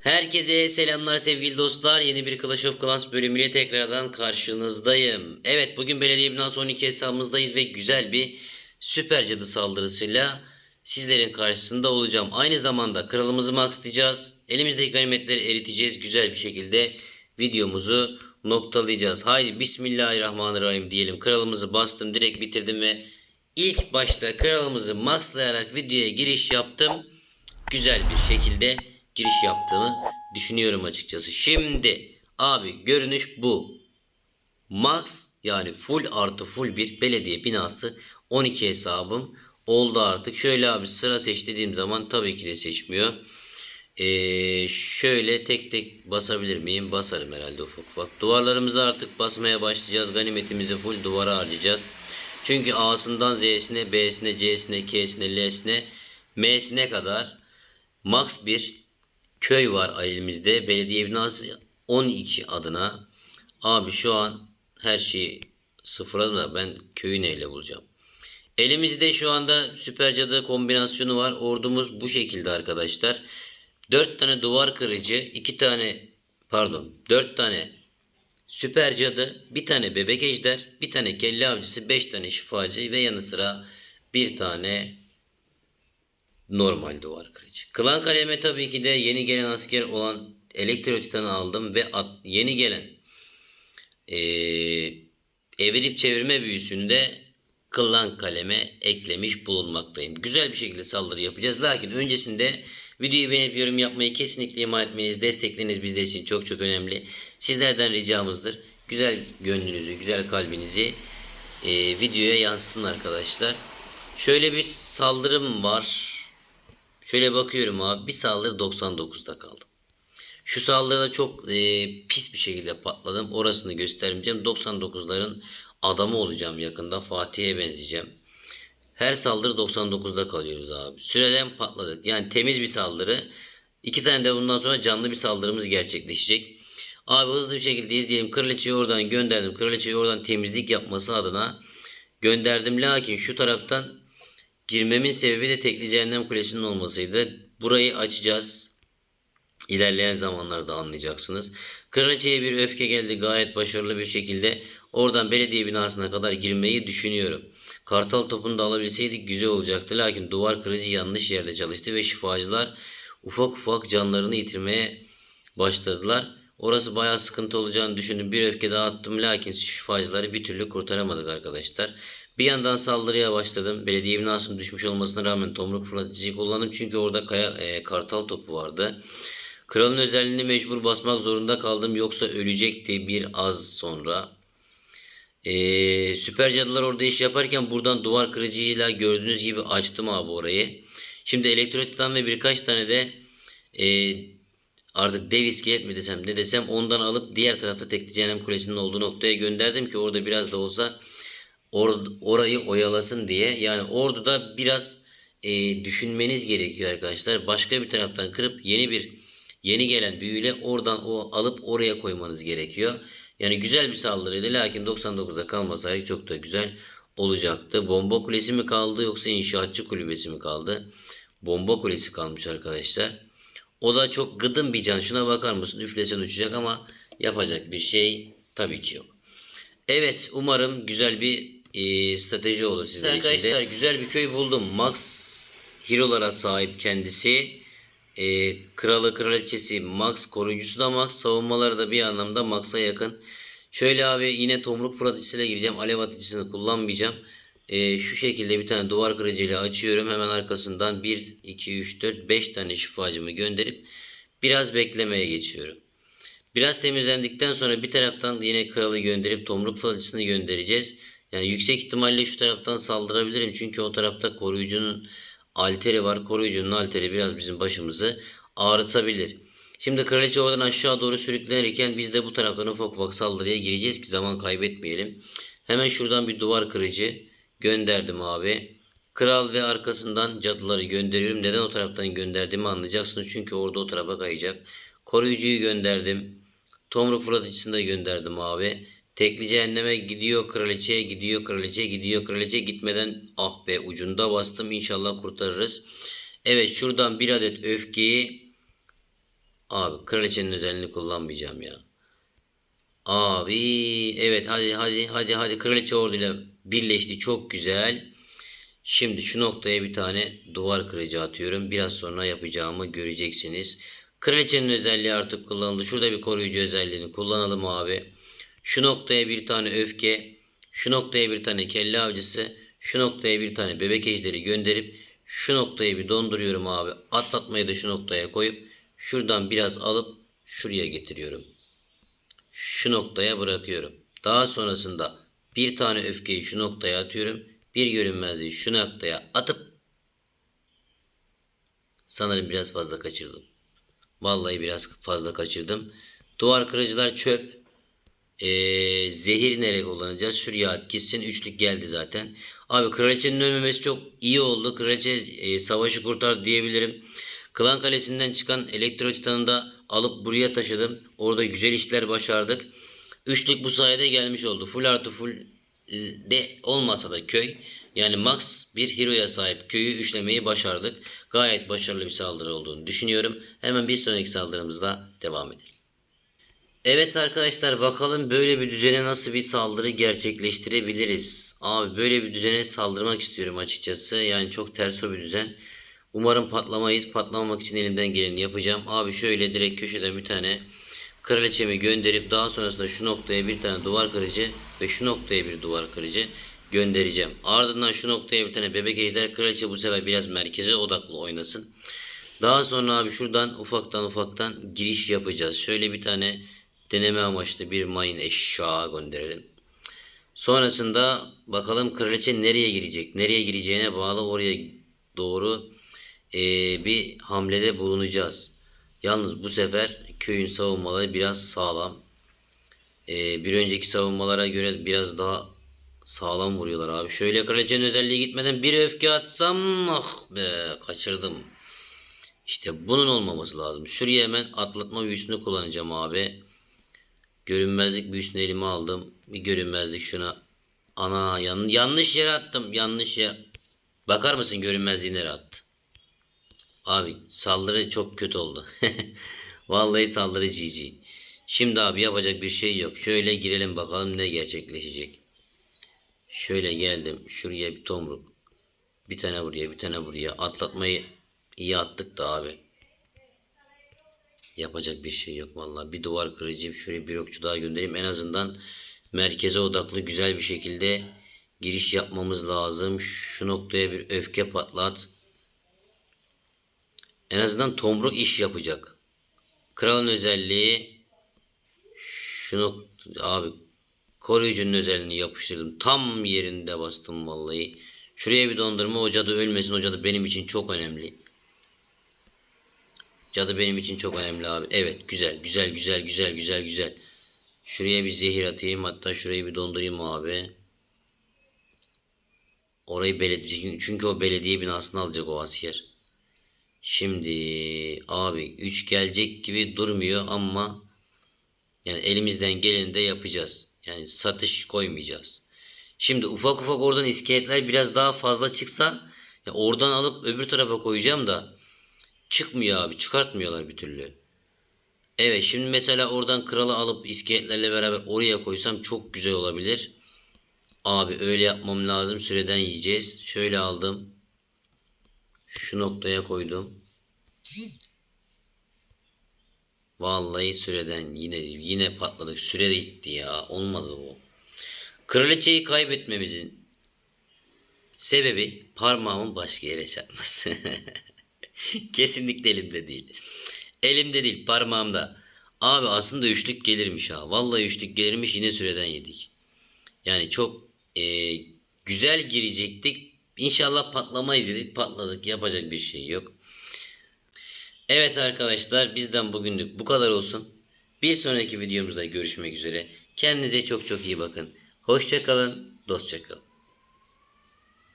Herkese selamlar sevgili dostlar. Yeni bir Clash of Clans bölümüyle tekrardan karşınızdayım. Evet bugün belediye binası 12 hesabımızdayız ve güzel bir süper cadı saldırısıyla sizlerin karşısında olacağım. Aynı zamanda kralımızı maxlayacağız. Elimizdeki ganimetleri eriteceğiz. Güzel bir şekilde videomuzu noktalayacağız. Haydi Bismillahirrahmanirrahim diyelim. Kralımızı bastım direkt bitirdim ve ilk başta kralımızı maxlayarak videoya giriş yaptım güzel bir şekilde giriş yaptığımı düşünüyorum açıkçası. Şimdi abi görünüş bu. Max yani full artı full bir belediye binası 12 hesabım oldu artık. Şöyle abi sıra seç dediğim zaman tabii ki de seçmiyor. Ee, şöyle tek tek basabilir miyim? Basarım herhalde ufak ufak. Duvarlarımızı artık basmaya başlayacağız. Ganimetimizi full duvara harcayacağız. Çünkü A'sından Z'sine, B'sine, C'sine, K'sine, L'sine, M'sine kadar max bir köy var elimizde. Belediye binası 12 adına. Abi şu an her şeyi sıfırladım da ben köyü neyle bulacağım? Elimizde şu anda süper cadı kombinasyonu var. Ordumuz bu şekilde arkadaşlar. 4 tane duvar kırıcı, 2 tane pardon 4 tane süper cadı, bir tane bebek ejder, bir tane kelle avcısı, 5 tane şifacı ve yanı sıra bir tane normal duvar kırıcı. Klan kaleme tabii ki de yeni gelen asker olan elektro titanı aldım ve at, yeni gelen eee evirip çevirme büyüsünde klan kaleme eklemiş bulunmaktayım. Güzel bir şekilde saldırı yapacağız. Lakin öncesinde videoyu beğenip yorum yapmayı kesinlikle ihmal etmeniz, destekleriniz bizler için çok çok önemli. Sizlerden ricamızdır. Güzel gönlünüzü, güzel kalbinizi eee, videoya yansıtın arkadaşlar. Şöyle bir saldırım var. Şöyle bakıyorum abi bir saldırı 99'da kaldım. Şu saldırıda çok e, pis bir şekilde patladım. Orasını göstermeyeceğim. 99'ların adamı olacağım yakında. Fatih'e benzeyeceğim. Her saldırı 99'da kalıyoruz abi. Süreden patladık. Yani temiz bir saldırı. İki tane de bundan sonra canlı bir saldırımız gerçekleşecek. Abi hızlı bir şekilde izleyelim. Kraliçeyi oradan gönderdim. Kraliçeyi oradan temizlik yapması adına gönderdim. Lakin şu taraftan Girmemin sebebi de tekli cehennem kulesinin olmasıydı. Burayı açacağız. İlerleyen zamanlarda anlayacaksınız. Kraliçeye bir öfke geldi gayet başarılı bir şekilde. Oradan belediye binasına kadar girmeyi düşünüyorum. Kartal topunu da alabilseydik güzel olacaktı. Lakin duvar kırıcı yanlış yerde çalıştı ve şifacılar ufak ufak canlarını yitirmeye başladılar. Orası bayağı sıkıntı olacağını düşündüm. Bir öfke daha attım lakin şifacıları bir türlü kurtaramadık arkadaşlar. Bir yandan saldırıya başladım. Belediye binasının düşmüş olmasına rağmen tomruk fırlatıcı kullandım. Çünkü orada kaya, e, kartal topu vardı. Kralın özelliğini mecbur basmak zorunda kaldım. Yoksa ölecekti bir az sonra. E, süper cadılar orada iş yaparken buradan duvar kırıcıyla gördüğünüz gibi açtım abi orayı. Şimdi elektro titan ve birkaç tane de e, artık dev iskelet mi desem ne desem ondan alıp diğer tarafta tekli cehennem kulesinin olduğu noktaya gönderdim ki orada biraz da olsa or, orayı oyalasın diye. Yani orduda biraz e, düşünmeniz gerekiyor arkadaşlar. Başka bir taraftan kırıp yeni bir yeni gelen büyüyle oradan o alıp oraya koymanız gerekiyor. Yani güzel bir saldırıydı lakin 99'da kalmasaydı çok da güzel olacaktı. Bomba kulesi mi kaldı yoksa inşaatçı kulübesi mi kaldı? Bomba kulesi kalmış arkadaşlar. O da çok gıdım bir can. Şuna bakar mısın? Üflesen uçacak ama yapacak bir şey tabii ki yok. Evet umarım güzel bir e, strateji olur sizler için de. Arkadaşlar güzel bir köy buldum. Max hero'lara sahip kendisi. E, kralı kraliçesi Max koruyucusu da Max savunmaları da bir anlamda Max'a yakın. Şöyle abi yine tomruk fırlatıcısıyla gireceğim. Alev atıcısını kullanmayacağım. E, şu şekilde bir tane duvar kırıcıyla açıyorum. Hemen arkasından 1, 2, 3, 4, 5 tane şifacımı gönderip biraz beklemeye geçiyorum. Biraz temizlendikten sonra bir taraftan yine kralı gönderip tomruk fırlatıcısını göndereceğiz. Yani yüksek ihtimalle şu taraftan saldırabilirim. Çünkü o tarafta koruyucunun alteri var. Koruyucunun alteri biraz bizim başımızı ağrıtabilir. Şimdi kraliçe oradan aşağı doğru sürüklenirken biz de bu taraftan ufak ufak saldırıya gireceğiz ki zaman kaybetmeyelim. Hemen şuradan bir duvar kırıcı gönderdim abi. Kral ve arkasından cadıları gönderiyorum. Neden o taraftan gönderdiğimi anlayacaksınız. Çünkü orada o tarafa kayacak. Koruyucuyu gönderdim. Tomruk fırlatıcısını da gönderdim abi. Tekli cehenneme gidiyor kraliçeye gidiyor kraliçeye gidiyor kraliçe gitmeden ah be ucunda bastım inşallah kurtarırız. Evet şuradan bir adet öfkeyi Abi kraliçenin özelliğini kullanmayacağım ya. Abi evet hadi hadi hadi hadi kraliçe orduyla birleşti çok güzel. Şimdi şu noktaya bir tane duvar kırıcı atıyorum. Biraz sonra yapacağımı göreceksiniz. Kraliçenin özelliği artık kullanıldı. Şurada bir koruyucu özelliğini kullanalım abi. Şu noktaya bir tane öfke, şu noktaya bir tane kelle avcısı, şu noktaya bir tane bebek ejderi gönderip şu noktayı bir donduruyorum abi. Atlatmayı da şu noktaya koyup şuradan biraz alıp şuraya getiriyorum. Şu noktaya bırakıyorum. Daha sonrasında bir tane öfkeyi şu noktaya atıyorum. Bir görünmezliği şu noktaya atıp sanırım biraz fazla kaçırdım. Vallahi biraz fazla kaçırdım. Duvar kırıcılar çöp. Ee, zehir nereye kullanacağız? Şuraya at gitsin. Üçlük geldi zaten. Abi kraliçenin ölmemesi çok iyi oldu. Kraliçe e, savaşı kurtar diyebilirim. Klan Kalesi'nden çıkan elektro titanı da alıp buraya taşıdım. Orada güzel işler başardık. Üçlük bu sayede gelmiş oldu. Full artı full de olmasa da köy yani max bir hero'ya sahip köyü üçlemeyi başardık. Gayet başarılı bir saldırı olduğunu düşünüyorum. Hemen bir sonraki saldırımızla devam edelim. Evet arkadaşlar bakalım böyle bir düzene nasıl bir saldırı gerçekleştirebiliriz. Abi böyle bir düzene saldırmak istiyorum açıkçası. Yani çok ters o bir düzen. Umarım patlamayız. Patlamamak için elimden geleni yapacağım. Abi şöyle direkt köşeden bir tane kraliçemi gönderip daha sonrasında şu noktaya bir tane duvar kırıcı ve şu noktaya bir duvar kırıcı göndereceğim. Ardından şu noktaya bir tane bebek ejder kraliçe bu sefer biraz merkeze odaklı oynasın. Daha sonra abi şuradan ufaktan ufaktan giriş yapacağız. Şöyle bir tane deneme amaçlı bir mayın eşya gönderelim. Sonrasında bakalım kraliçe nereye girecek? Nereye gireceğine bağlı oraya doğru eee, bir hamlede bulunacağız. Yalnız bu sefer köyün savunmaları biraz sağlam. Eee, bir önceki savunmalara göre biraz daha sağlam vuruyorlar abi. Şöyle kraliçenin özelliği gitmeden bir öfke atsam ah be kaçırdım. İşte bunun olmaması lazım. Şuraya hemen atlatma büyüsünü kullanacağım abi. Görünmezlik büyüsünü elime aldım. Bir görünmezlik şuna. Ana yan, yanlış yere attım. Yanlış yer. Bakar mısın görünmezliği nereye attı? Abi saldırı çok kötü oldu. Vallahi saldırı GG. Şimdi abi yapacak bir şey yok. Şöyle girelim bakalım ne gerçekleşecek. Şöyle geldim. Şuraya bir tomruk. Bir tane buraya bir tane buraya. Atlatmayı iyi attık da abi. Yapacak bir şey yok vallahi. Bir duvar kırıcı şöyle bir okçu daha göndereyim. En azından merkeze odaklı güzel bir şekilde giriş yapmamız lazım. Şu noktaya bir öfke patlat. En azından tomruk iş yapacak. Kralın özelliği şu nokta abi koruyucunun özelliğini yapıştırdım. Tam yerinde bastım vallahi. Şuraya bir dondurma o cadı ölmesin. O cadı benim için çok önemli. Cadı benim için çok önemli abi. Evet güzel güzel güzel güzel güzel güzel. Şuraya bir zehir atayım. Hatta şurayı bir dondurayım abi. Orayı belediye çünkü o belediye binasını alacak o asker. Şimdi abi 3 gelecek gibi durmuyor ama yani elimizden geleni de yapacağız. Yani satış koymayacağız. Şimdi ufak ufak oradan iskeletler biraz daha fazla çıksa ya oradan alıp öbür tarafa koyacağım da çıkmıyor abi çıkartmıyorlar bir türlü. Evet şimdi mesela oradan kralı alıp iskeletlerle beraber oraya koysam çok güzel olabilir. Abi öyle yapmam lazım süreden yiyeceğiz. Şöyle aldım. Şu noktaya koydum. Vallahi süreden yine yine patladık. Süre de gitti ya. Olmadı bu. Kraliçeyi kaybetmemizin sebebi parmağımın başka yere çarpması. Kesinlikle elimde değil. Elimde değil parmağımda. Abi aslında üçlük gelirmiş ha. Vallahi üçlük gelirmiş yine süreden yedik. Yani çok e, güzel girecektik. İnşallah patlamayız dedik. Patladık. Yapacak bir şey yok. Evet arkadaşlar bizden bugünlük bu kadar olsun. Bir sonraki videomuzda görüşmek üzere. Kendinize çok çok iyi bakın. Hoşçakalın, dostça.